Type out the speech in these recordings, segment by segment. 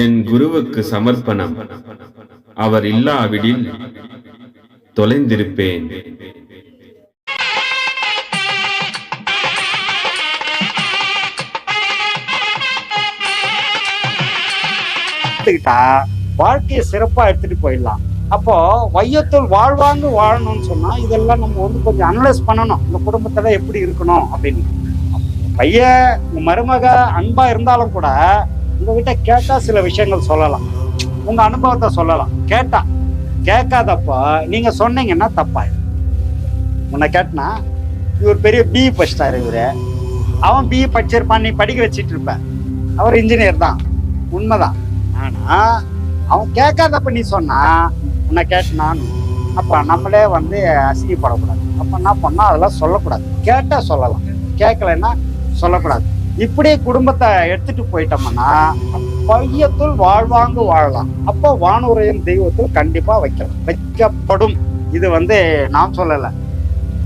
என் குருவுக்கு சமர்ப்பணம். அவர் இல்லாவிடில் தொலைந்திருப்பேன். எடுத்துக்கிட்டா வாழ்க்கையை சிறப்பா எடுத்துட்டு போயிடலாம். அப்போ வையத்துள் வாழ்வாங்கு வாழணும்னு சொன்னா இதெல்லாம் நம்ம வந்து கொஞ்சம் அனலைஸ் பண்ணணும். இந்த குடும்பத்துல எப்படி இருக்கணும் அப்படின்னு. பையன் மருமக அன்பா இருந்தாலும் கூட உங்ககிட்ட கேட்டா சில விஷயங்கள் சொல்லலாம். உங்க அனுபவத்தை சொல்லலாம். கேட்டா. கேட்காதப்ப நீங்க சொன்னீங்கன்னா தப்பாயிடும் உன்னை கேட்டனா இவர் பெரிய பிஇ படிச்சிட்டாரு இவரு அவன் பிஇ படிச்சிருப்பான் நீ படிக்க வச்சிட்டு இருப்ப. அவர் இன்ஜினியர் தான். உண்மைதான். ஆனா அவன் கேட்காதப்ப நீ சொன்னா உன்னை கேட்டனான்னு அப்ப நம்மளே வந்து அசிங்கப்படக்கூடாது. அப்ப என்ன பண்ணா அதெல்லாம் சொல்லக்கூடாது. கேட்டா சொல்லலாம். கேட்கலன்னா சொல்லக்கூடாது. இப்படி குடும்பத்தை எடுத்துட்டு போயிட்டோம்னா பையத்துள் வாழ்வாங்கு வாழலாம். அப்போ வானுரையும் தெய்வத்தில் கண்டிப்பா வைக்கலாம். வைக்கப்படும். இது வந்து நான் சொல்லலை.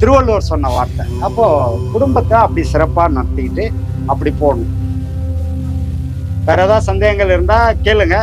திருவள்ளுவர் சொன்ன வார்த்தை. அப்போ குடும்பத்தை அப்படி சிறப்பா நடத்திக்கிட்டு அப்படி போகணும். வேற ஏதாவது சந்தேகங்கள் இருந்தா கேளுங்க.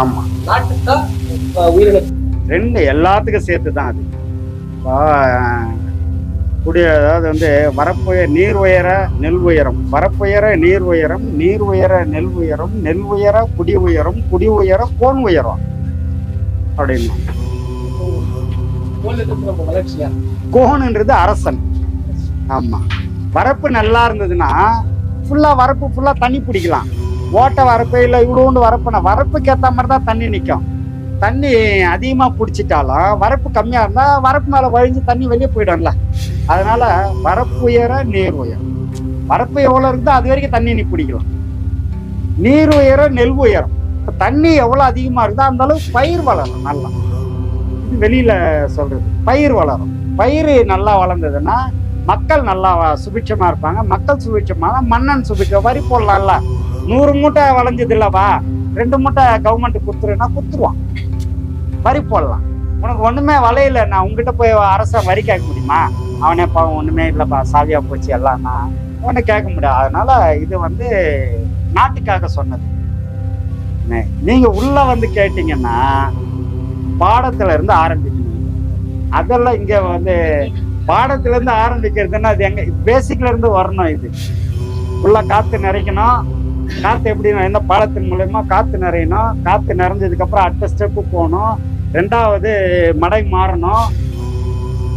ஆமா. ரெண்டு எல்லாத்துக்கும் சேர்த்து தான் அது குடி அதாவது வந்து வரப்புய நீர் உயர நெல் உயரம். வரப்புயர நீர் உயரம் நீர் உயர நெல் உயரம் நெல் உயர குடி உயரம் குடி உயர கோன் உயரம் அப்படின்னு. கோன்ன்றது அரசன். ஆமா. வரப்பு நல்லா இருந்ததுன்னா ஃபுல்லா வரப்பு ஃபுல்லா தண்ணி பிடிக்கலாம். ஓட்ட வரப்பு இல்லை இவ்வளோண்டு வரப்புனா வரப்புக்கு ஏற்ற மாதிரி தான் தண்ணி நிற்கும் தண்ணி அதிகமாக பிடிச்சிட்டாலும் வரப்பு கம்மியாக இருந்தால் வரப்பு மேலே வழிஞ்சு தண்ணி வெளியே போயிடும்ல. அதனால வரப்பு உயர நீர் உயரம். வரப்பு எவ்வளோ இருக்குதோ அது வரைக்கும் தண்ணி நீ பிடிக்கலாம் நீர் உயர நெல் உயரம். தண்ணி எவ்வளோ அதிகமாக இருக்குதோ அந்த அளவுக்கு பயிர் வளரும் நல்லா. இது வெளியில் சொல்றது. பயிர் வளரும். பயிர் நல்லா வளர்ந்ததுன்னா மக்கள் நல்லா சுபிட்சமாக இருப்பாங்க. மக்கள் சுபிட்சமாக மன்னன் சுபிட்சம் வரி போடலாம்ல. நூறு மூட்டை வளைஞ்சது இல்லவா? ரெண்டு மூட்டை கவர்மெண்ட் கொடுத்துருன்னா கொடுத்துருவான். வரி போடலாம். உனக்கு ஒண்ணுமே வலையில நான் உங்ககிட்ட போய் அரச வரி கேட்க முடியுமா? அவனே பாவம் ஒண்ணுமே இல்லப்பா. சாவியா போச்சு எல்லாம்னா ஒன்றும் கேட்க முடியாது. அதனால இது வந்து நாட்டுக்காக சொன்னது. நீங்கள் நீங்க உள்ள வந்து கேட்டீங்கன்னா பாடத்துல இருந்து ஆரம்பிக்கணும். அதெல்லாம் இங்க வந்து பாடத்துல இருந்து ஆரம்பிக்கிறதுன்னா அது எங்க பேசிக்ல இருந்து வரணும் இது. உள்ள காத்து நிறைக்கணும். காத்து எப்படி எந்த பாடத்தின் மூலயமா காத்து நிறையணும். காத்து நிறைஞ்சதுக்கு அப்புறம் அடுத்த ஸ்டெப்பு போகணும். ரெண்டாவது மடை மாறணும்.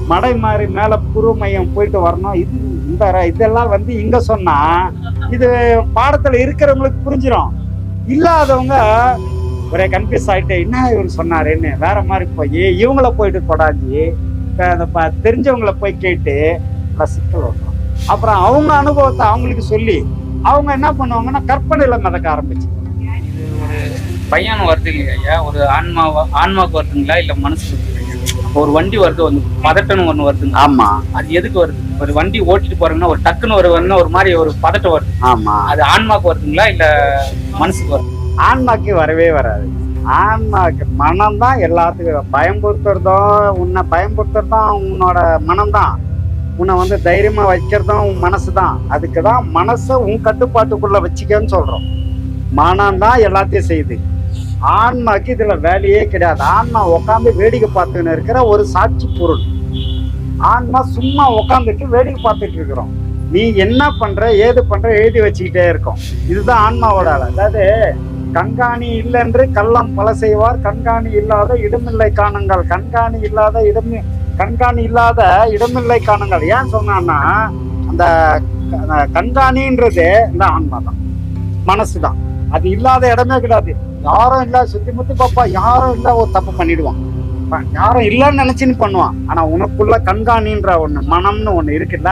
மடை மாறி மேல புரு மையம் போயிட்டு வரணும். இது இந்த ர- இதெல்லாம் வந்து இங்க சொன்னா இது பாடத்துல இருக்கிறவங்களுக்கு புரிஞ்சிடும் இல்லாதவங்க ஒரே கன்ஃபியூஸ் ஆகிட்டே என்ன இவர் சொன்னாருன்னு? வேற மாதிரி போய் இவங்கள போயிட்டு தொடாஞ்சி தெரிஞ்சவங்களை அந்த ப- போய் கேட்டு நல்லா சிக்கல் வரணும் அப்புறம் அவங்க அனுபவத்தை அவங்களுக்கு சொல்லி அவங்க என்ன பண்ணுவாங்கன்னா கற்பனையில மிதக்க ஆரம்பிச்சு பையன் வருது இல்லையா ஐயா? ஒரு ஆன்மா ஆன்மாவுக்கு வருதுங்களா இல்ல மனசுக்கு வருதுங்களா? ஒரு வண்டி வருது வந்து பதட்டம்னு ஒண்ணு வருதுங்க ஆமா. அது எதுக்கு வருது? ஒரு வண்டி ஓட்டிட்டு போறீங்கன்னா ஒரு டக்குன்னு ஒரு வந்து ஒரு மாதிரி ஒரு பதட்டம் வருது. ஆமா. அது ஆன்மாக்கு வருதுங்களா இல்ல மனசுக்கு வருது? ஆன்மாக்கு வரவே வராது. ஆன்மாக்கு மனம் தான் எல்லாத்துக்கும் பயம்படுத்துறதும் உன்னை பயம்படுத்துறதும் உன்னோட மனம்தான். உன்னை வந்து தைரியமா வைக்கிறதும் உன் மனசு தான் அதுக்கு தான் மனசை உன் கட்டுப்பாட்டுக்குள்ள வச்சுக்கன்னு சொல்றோம். மனம் தான் எல்லாத்தையும் செய்யுது. ஆன்மாக்கு இதுல வேலையே கிடையாது. ஆன்மா உட்காந்து வேடிக்கை பார்த்துன்னு இருக்கிற ஒரு சாட்சி பொருள். ஆன்மா சும்மா உட்காந்துட்டு வேடிக்கை பார்த்துட்டு இருக்கிறோம். நீ என்ன பண்ற ஏது பண்ற எழுதி வச்சுக்கிட்டே இருக்கும். இதுதான் ஆன்மாவோட வேலை அதாவது கண்காணி இல்லென்று கள்ளம் பல செய்வார். கண்காணி இல்லாத இடமில்லை காணுங்கள். கண்காணி இல்லாத இடம் கண்காணி இல்லாத இடமில்லை காணுங்கள். ஏன் சொன்னான்னா அந்த கண்காணின்றது இந்த ஆன்மா தான் மனசு தான் அது இல்லாத இடமே கிடையாது. யாரும் இல்ல சுத்தி முத்தி பாப்பா யாரும் இல்ல ஒரு தப்பு பண்ணிடுவான். யாரும் இல்லைன்னு நினைச்சுன்னு பண்ணுவான். ஆனா உனக்குள்ள கண்காணின்ற ஒண்ணு மனம்னு ஒண்ணு இருக்குல்ல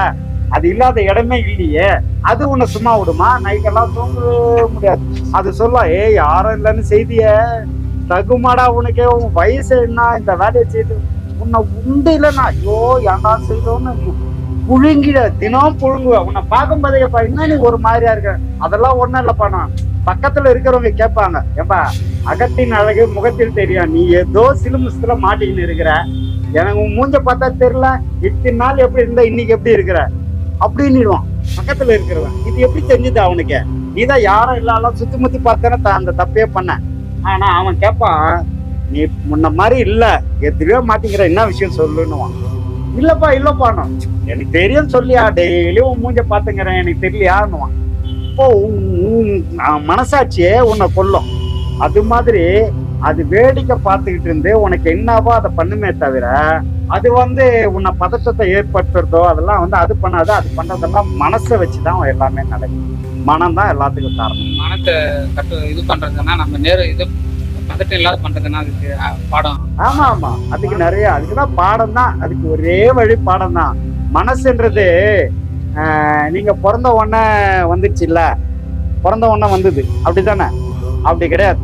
அது இல்லாத இடமே இல்லையே அது உன்னை சும்மா விடுமா? நைட்டெல்லாம் தூங்கவே முடியாது. அது சொல்ல ஏய் யாரும் இல்லைன்னு செய்திய. தகுமாடா உனக்கே உன் வயசு என்ன? இந்த வேலையை செய்து உன்னை உண்டு இல்லைன்னா ஐயோ ஏன்டா செய்தோன்னு புழுங்கிட. தினம் புழுங்குவேன் உன்னை பார்க்கும்போதே கேட்பா என்ன நீ ஒரு மாதிரியா இருக்க? அதெல்லாம் ஒன்றும் இல்லப்பா நான் பக்கத்துல இருக்கிறவங்க கேட்பாங்க ஏப்பா அகத்தின் அழகு முகத்தில் தெரியும் நீ ஏதோ சிலுமிஸ்துல மாட்டிக்கின்னு இருக்கிற. எனக்கு உன் மூஞ்ச பார்த்தா தெரியல. இத்தனை நாள் எப்படி இருந்தா இன்னைக்கு எப்படி இருக்கிற? அப்படின்னுடுவான் பக்கத்துல இருக்கிறவன் இது எப்படி தெரிஞ்சது அவனுக்கு நீதான் யாரும் இல்லாலும் சுத்தி முத்தி பார்த்தேன்னு அந்த தப்பே பண்ண. ஆனா அவன் கேட்பான் நீ முன்ன மாதிரி இல்ல. எதிரியோ மாட்டிக்கிற என்ன விஷயம் சொல்லுன்னுவான். இல்லப்பா இல்லப்பான்னு. எனக்கு தெரியும் சொல்லியா? டெய்லியும் உன் மூஞ்ச பாத்துங்கிறேன் எனக்கு தெரியலையான்னுவான். உன் மனசாட்சியே உன்னை கொல்லும். அது மாதிரி அது வேடிக்கை பார்த்துக்கிட்டு இருந்து உனக்கு என்னவோ அதை பண்ணுமே தவிர அது வந்து உன்னை பதற்றத்தை ஏற்படுத்துறதோ அதெல்லாம் வந்து அது பண்ணாது அது பண்றதெல்லாம் மனசை வச்சுதான் எல்லாமே நடக்கும் மனம் தான் எல்லாத்துக்கும் காரணம். மனத்தை கட்டு இது பண்றதுன்னா நம்ம நேரு இது பதட்டம் இல்லாத பண்றதுன்னா அதுக்கு பாடம். ஆமா ஆமா. அதுக்கு நிறைய அதுக்குதான் பாடம் தான் அதுக்கு ஒரே வழி பாடம் தான் மனசுன்றது நீங்க பிறந்த உடனே வந்துச்சு இல்ல பிறந்த உடனே வந்தது. அப்படிதானே அப்படி கிடையாது.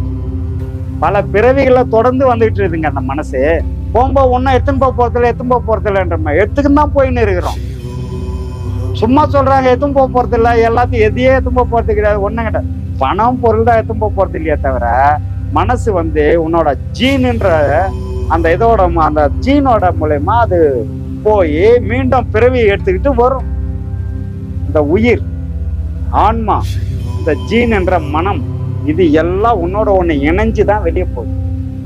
பல பிறவிகளை தொடர்ந்து வந்துகிட்டு இருக்குங்க அந்த மனசு. போகும்போது ஒன்னும் எத்தனை போக போறதில்ல எத்தனை போக போறதில்லன்ற மாதிரி. எத்துக்குன்னு தான் போயின்னு இருக்கிறோம். சும்மா சொல்றாங்க எத்தும் போக போறதில்ல எல்லாத்தையும் எதையே எத்தும் போக போறது கிடையாது. ஒண்ணும் கிடையாது. பணம் பொருள் தான் எத்தும் போக போறது இல்லையே தவிர மனசு வந்து உன்னோட ஜீனுன்ற அந்த இதோட அந்த ஜீனோட மூலயமா அது போய் மீண்டும் பிறவி எடுத்துக்கிட்டு வரும். இந்த உயிர் ஆன்மா இந்த ஜீன் என்ற மனம் இது எல்லாம் உன்னோட ஒண்ணு இணைஞ்சு தான் வெளியே போகுது.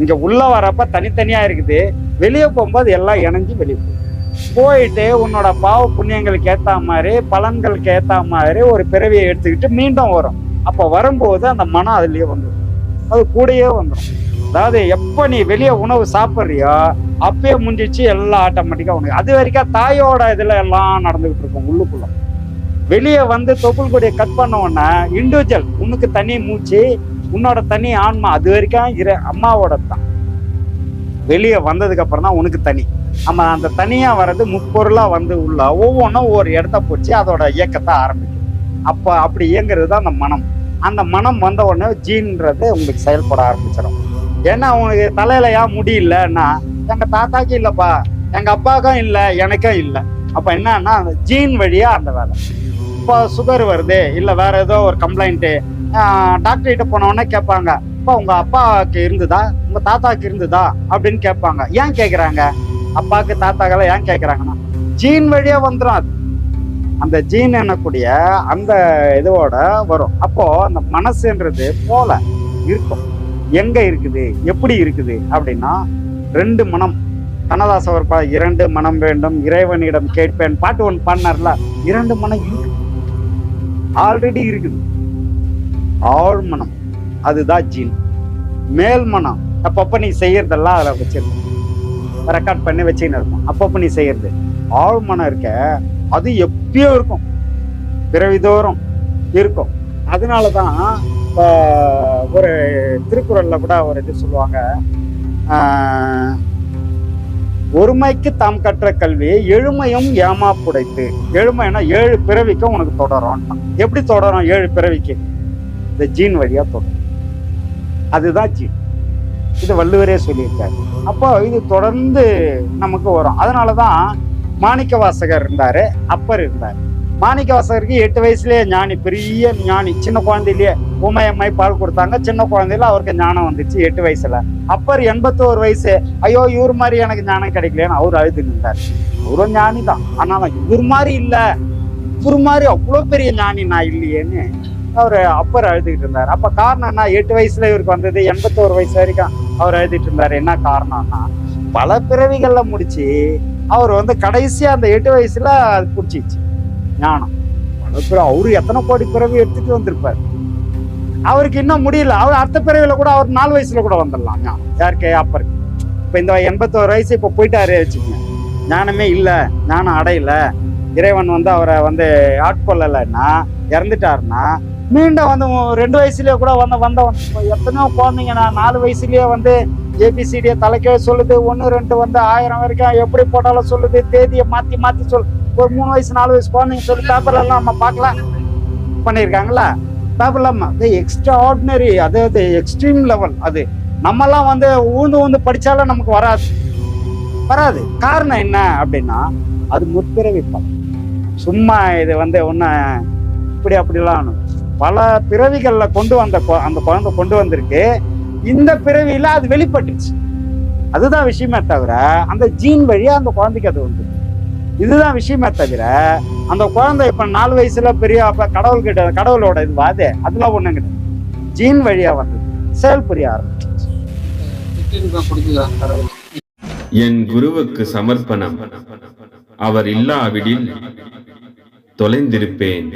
இங்க உள்ள வரப்ப தனித்தனியா இருக்குது. வெளியே போகும்போது எல்லாம் இணைஞ்சு வெளியே போகுது. போயிட்டு உன்னோட பாவ புண்ணியங்களுக்கு ஏத்த மாதிரி பலன்களுக்கு ஏத்த மாதிரி ஒரு பிறவியை எடுத்துக்கிட்டு மீண்டும் வரும். அப்ப வரும்போது அந்த மனம் அதுலயே வந்துடும். அது கூடயே வந்துடும். அதாவது எப்ப நீ வெளியே உணவு சாப்பிட்றியோ அப்பயே முடிஞ்சிச்சு எல்லாம் ஆட்டோமேட்டிக்கா உனக்கு. அது வரைக்கும் தாயோட இதுல எல்லாம் நடந்துகிட்டு இருக்கும் உள்ளுக்குள்ள. வெளியே வந்து தொப்புள் கொடியை கட் பண்ண இண்டிவிஜுவல் உனக்கு தனி மூச்சு உன்னோட தனி ஆன்மா அது வரைக்கும் இரு அம்மாவோட தான். வெளியே வந்ததுக்கு அப்புறம் தான் உனக்கு தனி. நம்ம அந்த தனியா வர்றது முப்பொருளா வந்து உள்ள ஒவ்வொன்றும் ஒவ்வொரு இடத்த போச்சு அதோட இயக்கத்தை ஆரம்பிக்கும். அப்ப அப்படி இயங்குறது தான் அந்த மனம். அந்த மனம் வந்த உடனே ஜீன்றது உங்களுக்கு செயல்பட ஆரம்பிச்சிடும். ஏன்னா உனக்கு தலையில ஏன் முடியலன்னா எங்கள் எங்க தாத்தாக்கும் இல்லப்பா எங்க அப்பாவுக்கும் இல்லை எனக்கும் இல்லை. அப்ப என்னன்னா அந்த ஜீன் வழியா அந்த வேலை. இப்போ சுகர் வருது இல்லை வேற ஏதோ ஒரு கம்ப்ளைண்ட்டு டாக்டர் கிட்ட கேட்பாங்க இப்போ உங்க அப்பாவுக்கு இருந்ததா? உங்க தாத்தாவுக்கு இருந்ததா? அப்படின்னு கேட்பாங்க. ஏன் கேட்குறாங்க? அப்பாவுக்கு தாத்தாக்கெல்லாம் ஏன் கேட்குறாங்கன்னா ஜீன் வழியா வந்துடும் அது. அந்த ஜீன் எனக்கூடிய அந்த இதோட வரும். அப்போ அந்த மனசுன்றது போல இருக்கும். எங்க இருக்குது? எப்படி இருக்குது? அப்படின்னா ரெண்டு மனம். கண்ணதாசவர் இரண்டு மனம் வேண்டும் இறைவனிடம் கேட்பேன். பாட்டு ஒன்று பண்ணார்ல இரண்டு மனம் இருக்கு. ஆல்ரெடி இருக்குது. ஆழ்மனம் அதுதான் ஜீன். மேல் மனம். நீ செய்யறதெல்லாம் அதில் வச்சிருக்கோம் ரெக்கார்ட் பண்ணி வச்சுன்னு இருக்கும் அப்பப்போ நீ செய்யறது. ஆழ்மனம் இருக்க அது எப்பயோ இருக்கும். பிறவிதோறும் இருக்கும். அதனால தான் இப்போ ஒரு திருக்குறளில் கூட ஒரு இது சொல்லுவாங்க. ஒருமைக்கு தாம் கற்ற கல்வி எழுமையும் ஏமா புடைத்து எழுமைனா ஏழு பிறவிக்கும் உனக்கு தொடரும் எப்படி தொடரும் ஏழு பிறவிக்கு? இந்த ஜீன் வழியா தொடரும். அதுதான் ஜீன். இது வள்ளுவரே சொல்லியிருக்காரு. அப்போ இது தொடர்ந்து நமக்கு வரும். அதனாலதான் மாணிக்க வாசகர் இருந்தாரு அப்பர் இருந்தார். மாணிக்க வாசகருக்கு எட்டு வயசுலயே ஞானி பெரிய ஞானி சின்ன குழந்தையிலேயே உமையம்மை பால் கொடுத்தாங்க. சின்ன குழந்தையில அவருக்கு ஞானம் வந்துச்சு எட்டு வயசுல. அப்பர் எண்பத்தோரு வயசு ஐயோ இவர் மாதிரி எனக்கு ஞானம் கிடைக்கலன்னு அவர் அழுது நின்றார் அவரும் ஞானி தான். ஆனால் இவர் மாதிரி இல்ல. இவர் மாதிரி அவ்வளோ பெரிய ஞானி நான் இல்லையேன்னு அவர் அப்பர் அழுதுகிட்டு இருந்தார். அப்ப காரணம் என்ன? எட்டு வயசுல இவருக்கு வந்தது எண்பத்தோரு வயசு வரைக்கும் அவர் எழுதிட்டு இருந்தார். என்ன காரணம்னா பல பிறவிகள்ல முடிச்சு அவர் வந்து கடைசியா அந்த எட்டு வயசுல அது பிடிச்சிச்சு. ஞானம். அவரு எத்தனை கோடி பிறவி எடுத்துட்டு வந்திருப்பார்? அவருக்கு இன்னும் முடியல. அவர் அடுத்த பிறவில கூட அவர் நாலு வயசுல கூட வந்துடலாம் ஞானம். யாருக்கு அப்பருக்கு இப்ப இந்த எண்பத்தோரு வயசு இப்ப போயிட்டாரு வச்சுக்கோங்க. ஞானமே இல்ல ஞானம் அடையல. இறைவன் வந்து அவரை வந்து ஆட்கொள்ளலைன்னா இறந்துட்டாருன்னா மீண்டும் வந்து ரெண்டு வயசுலயே கூட வந்து வந்தவன். எத்தனையோ குழந்தைங்க நான் நாலு வயசுலயே வந்து ஏபிசிடியை தலைக்கே சொல்லுது. ஒன்று ரெண்டு வந்து ஆயிரம் வரைக்கும் எப்படி போட்டாலும் சொல்லுது. தேதியை மாத்தி மாத்தி சொல் ஒரு மூணு வயசு நாலு வயசு குழந்தைங்க சொல்லி பேப்பர்லாம் நம்ம பார்க்கலாம். பண்ணியிருக்காங்களா பேப்பர்ல அது எக்ஸ்ட்ரா ஆர்டினரி அது எக்ஸ்ட்ரீம் லெவல் அது. நம்மலாம் வந்து ஊந்து ஊந்து படித்தாலும் நமக்கு வராது. வராது. காரணம் என்ன அப்படின்னா அது முற்பிறவி பலம் சும்மா இது வந்து ஒன்று இப்படி அப்படிலாம் பல பிறவிகளில் கொண்டு வந்த அந்த குழந்தை கொண்டு வந்திருக்கு. இந்த பிறவியில் அது வெளிப்பட்டுச்சு. அதுதான் விஷயமே தவிர அந்த ஜீன் வழியாக அந்த குழந்தைக்கு அது வந்துருக்கு இதுதான் விஷயமே தவிர அந்த குழந்தை இப்ப நாலு வயசுல பெரிய அப்ப கடவுள் கிட்ட கடவுளோட இது வாதே அதெல்லாம் ஒண்ணும் கிடையாது. ஜீன் வழியா வந்தது செயல் புரிய ஆரம்பிச்சு என் குருவுக்கு சமர்ப்பணம். அவர் இல்லாவிடில் தொலைந்திருப்பேன்.